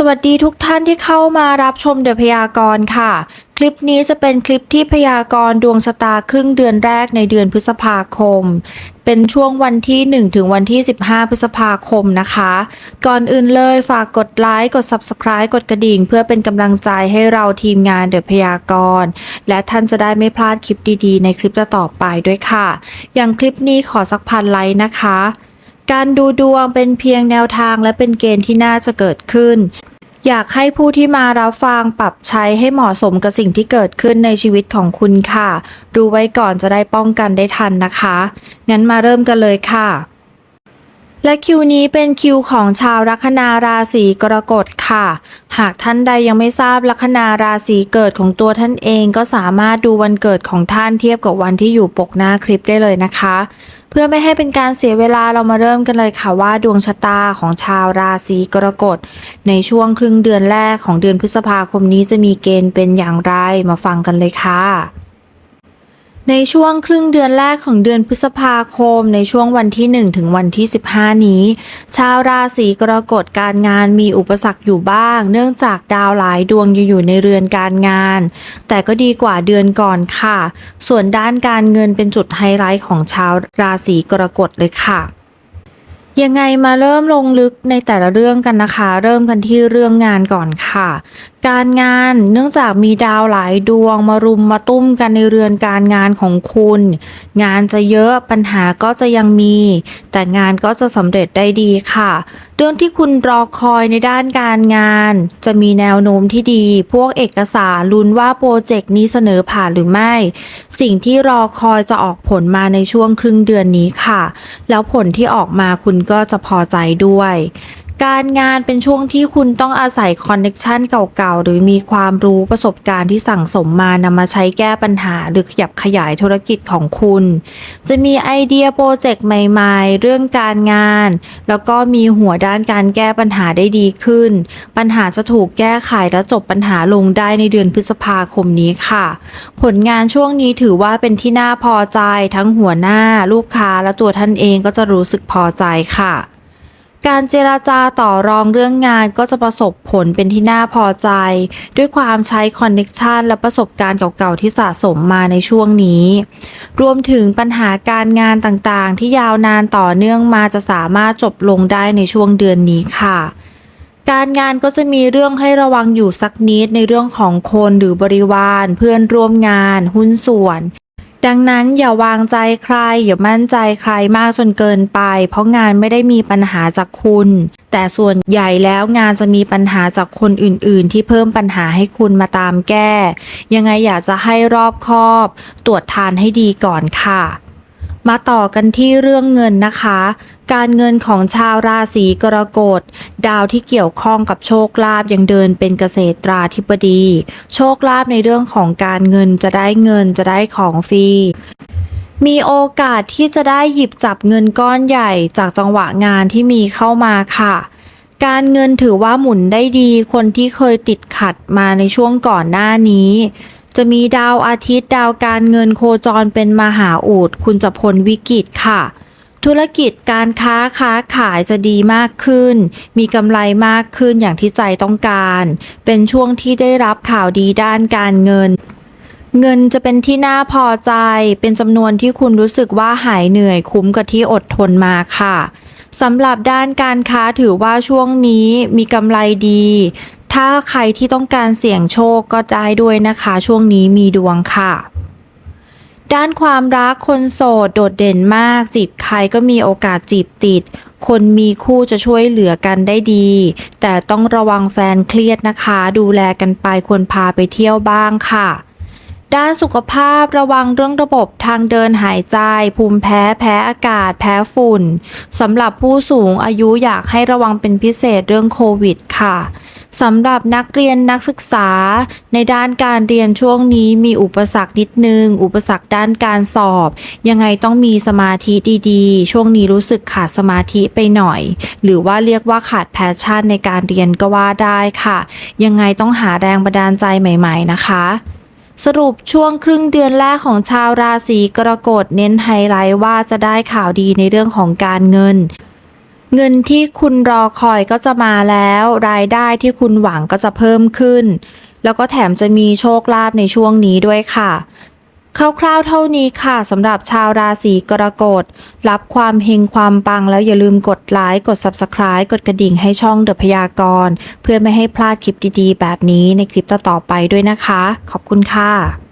สวัสดีทุกท่านที่เข้ามารับชมเดอะพยากรณ์ค่ะ คลิปนี้จะเป็นคลิปที่พยากรณ์ดวงชะตาครึ่งเดือนแรกในเดือนพฤษภาคม เป็นช่วงวันที่ 1 ถึงวันที่ 15 พฤษภาคมนะคะ ก่อนอื่นเลยฝากกดไลค์ กด Subscribe กดกระดิ่ง เพื่อเป็นกำลังใจให้เราทีมงานเดอะพยากรณ์และท่านจะได้ไม่พลาดคลิปดีๆ ในคลิปต่อๆไปด้วยค่ะ อย่างคลิปนี้ขอสักพันไลค์นะคะ การดูดวงเป็นเพียงแนวทางและเป็นเกณฑ์ที่น่าจะเกิดขึ้น อยากให้ผู้ที่มารับฟังปรับใช้ให้เหมาะสมกับสิ่งที่เกิดขึ้นในชีวิตของคุณค่ะ ดูไว้ก่อนจะได้ป้องกันได้ทันนะคะ งั้นมาเริ่มกันเลยค่ะ และคิวนี้เป็นคิวของชาวลัคนาราศีกรกฎค่ะ หากท่านใดยังไม่ทราบลัคนาราศีเกิดของตัวท่านเองก็สามารถดูวันเกิดของท่านเทียบกับวันที่อยู่ปกหน้าคลิปได้เลยนะคะ เพื่อไม่ให้เป็นการเสียเวลาเรามาเริ่มกันเลยค่ะว่าดวงชะตาของชาวราศีกรกฎในช่วงครึ่งเดือนแรกของเดือนพฤษภาคมนี้จะมีเกณฑ์เป็นอย่างไรมาฟังกันเลยค่ะ ในช่วงครึ่งเดือนแรกของเดือนพฤษภาคม ในช่วงวันที่ 1 ถึงวันที่ 15 นี้ ชาวราศีกรกฎการงานมีอุปสรรคอยู่บ้าง เนื่องจากดาวหลายดวงอยู่อยู่ในเรือนการงาน แต่ก็ดีกว่าเดือนก่อนค่ะ ส่วนด้านการเงินเป็นจุดไฮไลท์ของชาวราศีกรกฎเลยค่ะยังไงมาเริ่มลงลึกในแต่ละเรื่องกันนะคะ เริ่มกันที่เรื่องงานก่อนค่ะการงานเนื่องจากมีดาวหลายดวงมารุมมาตุ้มกันในเรือนการงานของคุณ งานจะเยอะปัญหาก็จะยังมี แต่งานก็จะสำเร็จได้ดีค่ะ เรื่องที่คุณรอคอยในด้านการงาน จะมีแนวโน้มที่ดี พวกเอกสารลุ้นว่าโปรเจกต์นี้เสนอผ่านหรือไม่ สิ่งที่รอคอยจะออกผลมาในช่วงครึ่งเดือนนี้ค่ะ แล้วผลที่ออกมาคุณก็จะพอใจด้วย การงานเป็นช่วงที่คุณต้องอาศัยคอนเน็ชันเก่าๆ หรือมีความรู้ประสบการณ์ที่สั่งสมมานำมาใช้แก้ปัญหา หรือขยับขยายธุรกิจของคุณ จะมีไอเดียโปรเจกต์ใหม่ๆ เรื่องการงาน แล้วก็มีหัวด้านการแก้ปัญหาได้ดีขึ้น ปัญหาจะถูกแก้ไขและจบปัญหาลงได้ในเดือนพฤษภาคมนี้ค่ะ ผลงานช่วงนี้ถือว่าเป็นที่น่าพอใจทั้งหัวหน้า ลูกค้าและตัวท่านเองก็จะรู้สึกพอใจค่ะ การเจราจาต่อรองเรื่องงานก็จะประสบผลเป็นที่น่าพอใจ ด้วยความใช้คอนเน็ชันและประสบการณ์เก่าๆที่สะสมมาในช่วงนี้ รวมถึงปัญหาการงานต่างๆ ที่ยาวนานต่อเนื่องมาจะสามารถจบลงได้ในช่วงเดือนนี้ค่ะ การงานก็จะมีเรื่องให้ระวังอยู่สักนิดในเรื่องของคนหรือบริวาร เพื่อนร่วมงาน หุ้นส่วน ดังนั้นอย่าวางใจใคร อย่ามั่นใจใครมากจนเกินไป เพราะงานไม่ได้มีปัญหาจากคุณ แต่ส่วนใหญ่แล้วงานจะมีปัญหาจากคนอื่น ๆ ที่เพิ่มปัญหาให้คุณมาตามแก้ ยังไงอยากจะให้รอบคอบ ตรวจทานให้ดีก่อนค่ะ มาต่อกันที่เรื่องเงินนะคะ การเงินของชาวราศีกรกฎ ดาวที่เกี่ยวข้องกับโชคลาภยังเดินเป็นเกษตราธิบดี โชคลาภในเรื่องของการเงินจะได้เงินจะได้ของฟรีมีโอกาสที่จะได้หยิบจับเงินก้อนใหญ่จากจังหวะงานที่มีเข้ามาค่ะ การเงินถือว่าหมุนได้ดีคนที่เคยติดขัดมาในช่วงก่อนหน้านี้ จะมีดาวอาทิตย์ดาวการเงินโคจรเป็นมหาอุดคุณจะพ้นวิกฤตค่ะ ธุรกิจการค้าค้าขายจะดีมากขึ้น มีกำไรมากขึ้นอย่างที่ใจต้องการ เป็นช่วงที่ได้รับข่าวดีด้านการเงินเงินจะเป็นที่น่าพอใจ เป็นจำนวนที่คุณรู้สึกว่าหายเหนื่อยคุ้มกับที่อดทนมาค่ะสำหรับด้านการค้าถือว่าช่วงนี้มีกำไรดี ถ้าใครที่ต้องการเสี่ยงโชคก็ได้ด้วยนะคะ ช่วงนี้มีดวงค่ะ ด้านความรักคนโสดโดดเด่นมาก จีบใครก็มีโอกาสจีบติด คนมีคู่จะช่วยเหลือกันได้ดี แต่ต้องระวังแฟนเครียดนะคะ ดูแลกันไปควรพาไปเที่ยวบ้างค่ะด้านสุขภาพระวังเรื่องระบบทางเดินหายใจ ภูมิแพ้แพ้อากาศ แพ้ฝุ่นสำหรับผู้สูงอายุอยากให้ระวังเป็นพิเศษเรื่องโควิดค่ะ สำหรับนักเรียนนักศึกษา ในด้านการเรียนช่วงนี้มีอุปสรรคนิดนึง อุปสรรคด้านการสอบ ยังไงต้องมีสมาธิดีๆ ช่วงนี้รู้สึกขาดสมาธิไปหน่อย หรือว่าเรียกว่าขาดแพชชั่นในการเรียนก็ว่าได้ค่ะ ยังไงต้องหาแรงบันดาลใจใหม่ ๆ นะคะสรุปช่วงครึ่งเดือนแรกของชาวราศีกรกฎเน้นไฮไลท์ว่าจะได้ข่าวดีในเรื่องของการเงิน เงินที่คุณรอคอยก็จะมาแล้ว รายได้ที่คุณหวังก็จะเพิ่มขึ้น แล้วก็แถมจะมีโชคลาภในช่วงนี้ด้วยค่ะคร่าวๆ เท่านี้ค่ะสำหรับชาวราศีกรกฎ รับความเฮงความปังแล้วอย่าลืมกดไลค์กด Subscribe กดกระดิ่งให้ช่องเดอะพยากร เพื่อไม่ให้พลาดคลิปดีๆ แบบนี้ในคลิปต่อๆไปด้วยนะคะ ขอบคุณค่ะ